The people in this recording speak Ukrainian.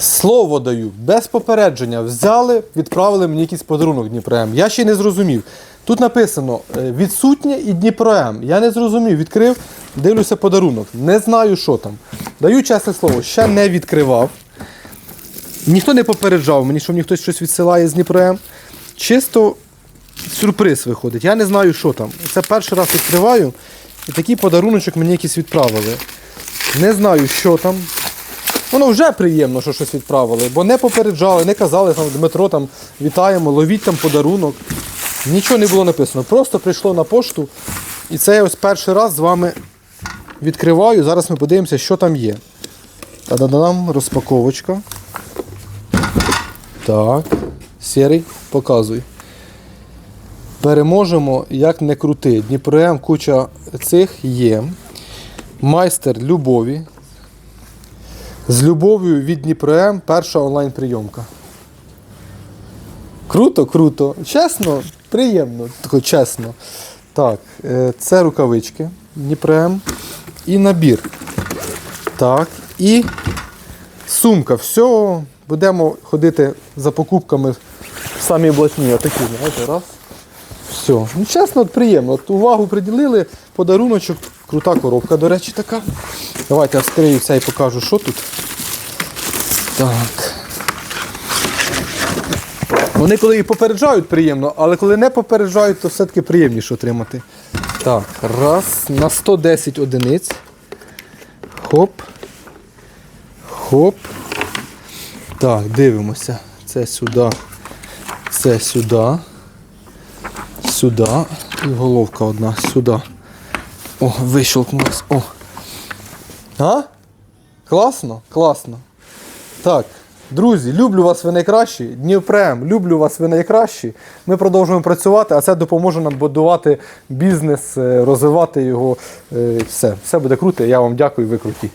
Слово даю, без попередження. Взяли, відправили мені якийсь подарунок Дніпром. Я ще не зрозумів. Тут написано е, відсутнє і Дніпром. Я не зрозумів, відкрив, дивлюся подарунок. Не знаю, що там. Даю чесне слово, ще не відкривав. Ніхто не попереджав мені, що мені хтось щось відсилає з Дніпром. Чисто сюрприз виходить. Я не знаю, що там. Це перший раз відкриваю, і такий подаруночок мені якийсь відправили. Не знаю, що там. Воно вже приємно, що щось відправили, бо не попереджали, не казали там Дмитро, там вітаємо, ловіть там подарунок. Нічого не було написано. Просто прийшло на пошту. І це я ось перший раз з вами відкриваю. Зараз ми подивимося, що там є. Та-да-дам, розпаковочка. Так. Сірий, показуй. Переможемо, як не крути. Дніпром куча цих є. Майстер любові. З любов'ю від Дніпром перша онлайн-прийомка. Круто, круто. Чесно, приємно. Тако чесно. Так, е, це рукавички Дніпром. І набір. Так. І сумка. Все, будемо ходити за покупками самі блатні. Отакі, знаєте, раз. Все. Ну, чесно, от приємно. От увагу приділили, подаруночок, крута коробка, до речі, така. Давайте я вскрию це і покажу, що тут. Так. Вони коли і попереджають, приємно, але коли не попереджають, то все-таки приємніше отримати. Так, раз, на 110 одиниць. Хоп. Хоп. Так, дивимося. Це сюди. Це сюди. Сюди. І головка одна сюди. О, вищелкнулась. О. А? Класно? Класно. Так, друзі, люблю вас ви найкращі. Дніпрем, люблю вас ви найкращі. Ми продовжуємо працювати, а це допоможе нам будувати бізнес, е, розвивати його. Е, Все, все буде круто. Я вам дякую, ви круті.